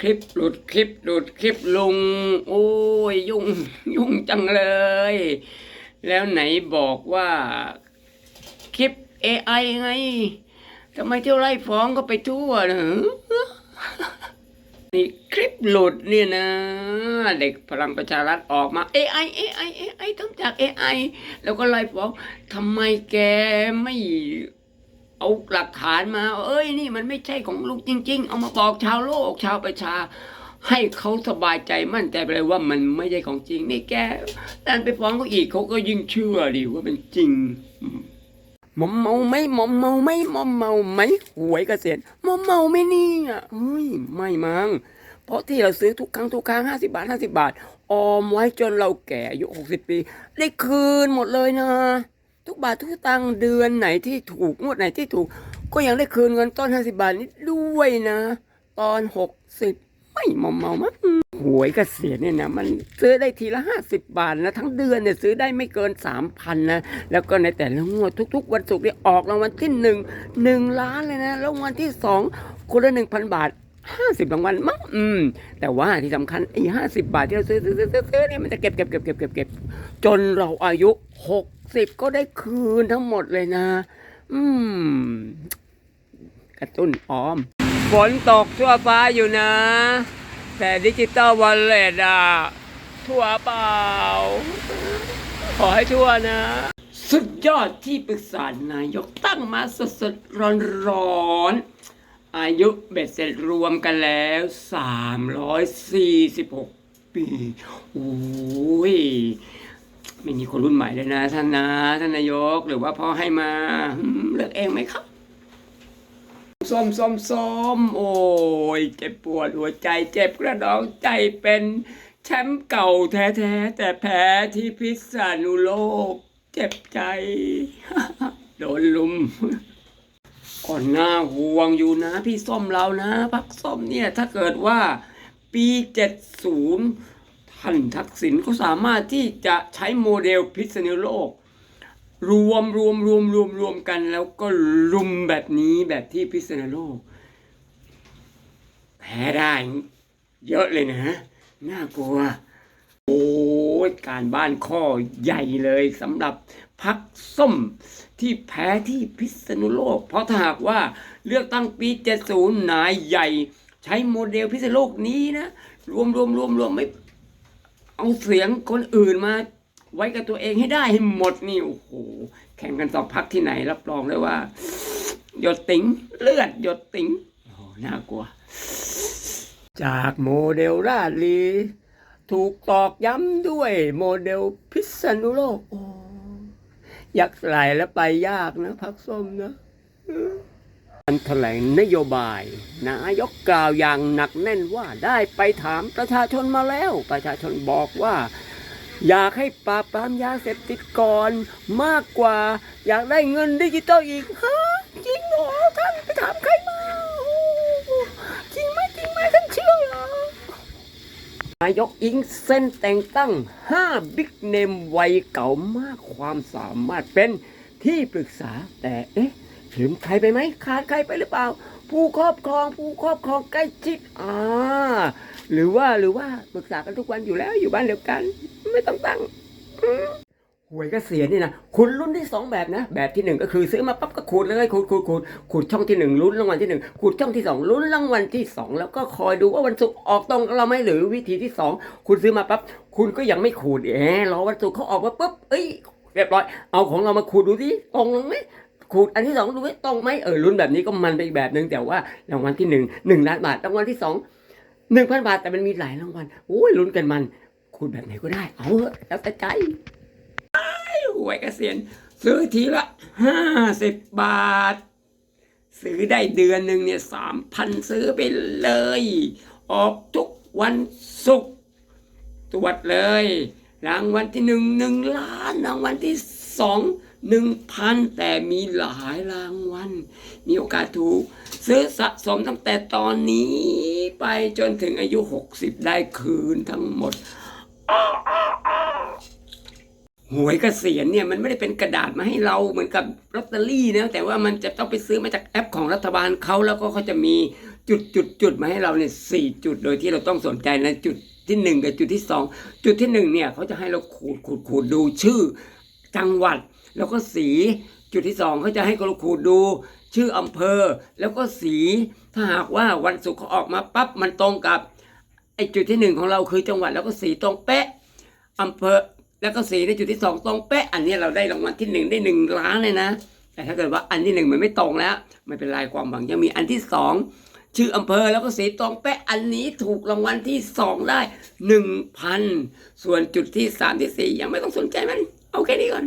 คลิปหลุดคลิปหลุดคลิปลุง โอ้ยยุ่งยุ่งจังเลย แล้วไหนบอกว่า คลิป AI ไงทำไมเที่ยวไล่ฟ้องก็ไปทั่วนะนี่คลิปหลุดเนี่ยนะ เด็กพลังประชารัฐออกมา AI AI AI ทำจาก AI แล้วก็ไล่ฟ้องทำไมแกไม่ เอาหลักฐานมา เอ้ยนี่มันไม่ใช่ของลุงจริง ๆ เอามาบอกชาวโลกชาวประชา ให้เขาสบายใจมั่นใจไปเลยว่ามันไม่ใช่ของจริง นี่แกดันไปฟ้องเขาอีกเขาก็ยิ่งเชื่อดิว่าเป็นจริงมอมเมาไหมมอมเมาไหมมอมเมาไหมหวยเกษียณมอมเมาไมเนี่ยเฮ้ยไม่มั้งเพราะที่เราซื้อทุกครั้งทุกครั้งห้าสิบาทห้าสิบาท ออมไว้จนเราแก่อายุหกสิบปี ได้คืนหมดเลยนะ ทุกบาททุกตังค์เดือนไหนที่ถูกงวดไหนที่ถูก ก็ยังได้คืนเงินต้นห้าสิบาทนี้ด้วยนะ ตอนหกสิบไม่มอมเมามั้งหวยเกษียณเนี่ยนะมันซื้อได้ทีละห้าสิบบาทนะทั้งเดือนเนี่ยซื้อได้ไม่เกินสามพันนะแล้วก็ในแต่ละงวดทุก ๆ วันศุกร์เนี่ยออกรางวัลที่หนึ่งหนึ่งล้านเลยนะแล้วงวัลที่สองคนละหนึ่งพันบาท ห้าสิบรางวัลมั้งอืม แต่ว่าที่สำคัญไอ้ห้าสิบบาทที่เราซื้อซื้อซื้อซื้อเนี่ยมันจะเก็บเก็บเก็บเก็บเก็บเก็บจนเราอายุหกสิบก็ได้คืนทั้งหมดเลยนะ อืม กระตุ้นออม ฝนตกทั่วฟ้าอยู่นะ แต่ดิจิตอลวอลเล็ตอะ ทั่วเปล่า ขอให้ทั่วนะ สุดยอดที่ปรึกษานายกตั้งมาสดสดร้อนร้อนๆ อายุเบ็ดเสร็จรวมกันแล้ว 346 ปีโอ้ยไม่มีคนรุ่นใหม่เลยนะท่านนะท่านนายกหรือว่าพ่อให้มาเลือกเองไหมครับส้มส้มส้มโอ้ยเจ็บปวดหัวใจเจ็บกระดองใจเป็นแชมป์เก่าแท้ๆ แต่แพ้ที่พิษณุโลก เจ็บใจ โดนลุม ก่อนหน้าห่วงอยู่นะ พี่ส้มเรานะพักส้มเนี่ยถ้าเกิดว่าปี70ท่านทักษิณเขาสามารถที่จะใช้โมเดลพิษณุโลก รวมรวมรวมรวมรวมกันแล้วก็ลุมแบบนี้แบบที่พิษณุโลกแพ้ได้เยอะเลยนะ น่ากลัว โอ้ยการบ้านข้อใหญ่เลยสำหรับพักส้มที่แพ้ที่พิษณุโลก เพราะถ้าหากว่าเลือกตั้งปี 70 นายใหญ่ ใช้โมเดลพิษณุโลกนี้นะ รวมรวมรวมรวมไม่เอาเสียงคนอื่นมาไว้กับตัวเองให้ได้ให้หมดนี่ โอ้โห แข่งกันสองพักที่ไหนรับรองเลยว่า หยดติ๋งเลือดหยดติ๋งโอ้น่ากลัว จากโมเดลราชลี ถูกตอกย้ำด้วยโมเดลพิษณุโลกโอ้ยักษ์ไหลแล้วไปยากนะพักส้มนะการแถลงนโยบาย นายกกล่าวอย่างหนักแน่นว่าได้ไปถามประชาชนมาแล้ว ประชาชนบอกว่า อยากให้ปราบปรามยาเสพติดก่อนมากกว่า อยากได้เงินดิจิตอลอีกฮะจริงเหรอท่านไปถามใครมาโอ้จริงไหมจริงไหมท่านเชื่อเหรอ นายกอิงเส้นแต่งตั้ง 5 บิ๊กเนมวัยเก่ามากความสามารถเป็นที่ปรึกษาแต่เอ๊ะลืมใครไปไหมขาดใครไปหรือเปล่า ผู้ครอบครองผู้ครอบครองใกล้ชิดอ่าหรือว่าหรือว่าปรึกษากันทุกวันอยู่แล้วอยู่บ้านเดียวกัน ไม่ต้องตั้ง หวยเก็เสียนี่นะคุณรุ่นที่สองแบบนะ แบบที่หนึ่งก็คือซื้อมาปั๊บก็ขูดเลยขูดขูดขูดขูดช่องที่หนึ่งลุ้นรางวัลที่หนึ่งขูดช่องที่สองลุ้นรางวัลที่สองแล้วก็คอยดูว่าวันศุกร์ออกตรงเราไหมหรือวิธีที่สองคุณซื้อมาปั๊บคุณก็ยังไม่ขูดเอะรอวันศุกร์เขาออกมาปุ๊บเอ้ยเรียบร้อย เอาของเรามาขูดดูสิตรงไหมขูดอันที่สองดูไหมตรงไหมเออลุ้นแบบนี้ก็มันไปอีกแบบหนึ่งแต่ว่ารางวัลที่หนึ่งหนึ่งล้านบาทรางวัลที่สองหนึ่งพันบาทแต่มันมีหลายรางวัลโอ้ยลุ้นกันมันขูดแบบไหนก็ได้ เอาเถอะแล้วแต่ใจ หวยเกษียณซื้อทีละห้าสิบบาท ซื้อได้เดือนหนึ่งเนี่ยสามพันซื้อไปเลย ออกทุกวันศุกร์ตรวจเลย รางวัลที่หนึ่งหนึ่งล้าน รางวัลที่สองหนึ่งพันแต่มีหลายรางวัลมีโอกาสถูก ซื้อสะสมตั้งแต่ตอนนี้ไปจนถึงอายุ 60 ได้คืนทั้งหมด หวยเกษียณเนี่ยมันไม่ได้เป็นกระดาษมาให้เราเหมือนกับลอตเตอรี่นะแต่ว่ามันจะต้องไปซื้อมาจากแอปของรัฐบาลเขาแล้วก็เขาจะมีจุดจุดจุดมาให้เราเนี่ยสี่จุดโดยที่เราต้องสนใจนะจุดที่หนึ่งกับจุดที่สองจุดที่หนึ่งเนี่ยเขาจะให้เราขูดขูดขูดดูชื่อจังหวัด แล้วก็สีจุดที่สองเขาจะให้เราขูดดูชื่ออำเภอ แล้วก็สีถ้าหากว่าวันศุกร์เขาออกมาปั๊บมันตรงกับไอ้จุดที่หนึ่งของเราคือจังหวัดแล้วก็สีตรงเป๊ะอำเภอ แล้วก็สีในจุดที่สองตรงเป๊ะ อันนี้เราได้รางวัลที่หนึ่งได้หนึ่งล้านเลยนะ แต่ถ้าเกิดว่าอันที่หนึ่งมันไม่ตรงแล้ว ไม่เป็นไรความหวังยังมีอันที่สองชื่ออำเภอแล้วก็สีตรงเป๊ะอันนี้ถูกรางวัลที่สองได้หนึ่งพันส่วนจุดที่สามที่สี่ยังไม่ต้องสนใจมันเอาแค่นี้ก่อน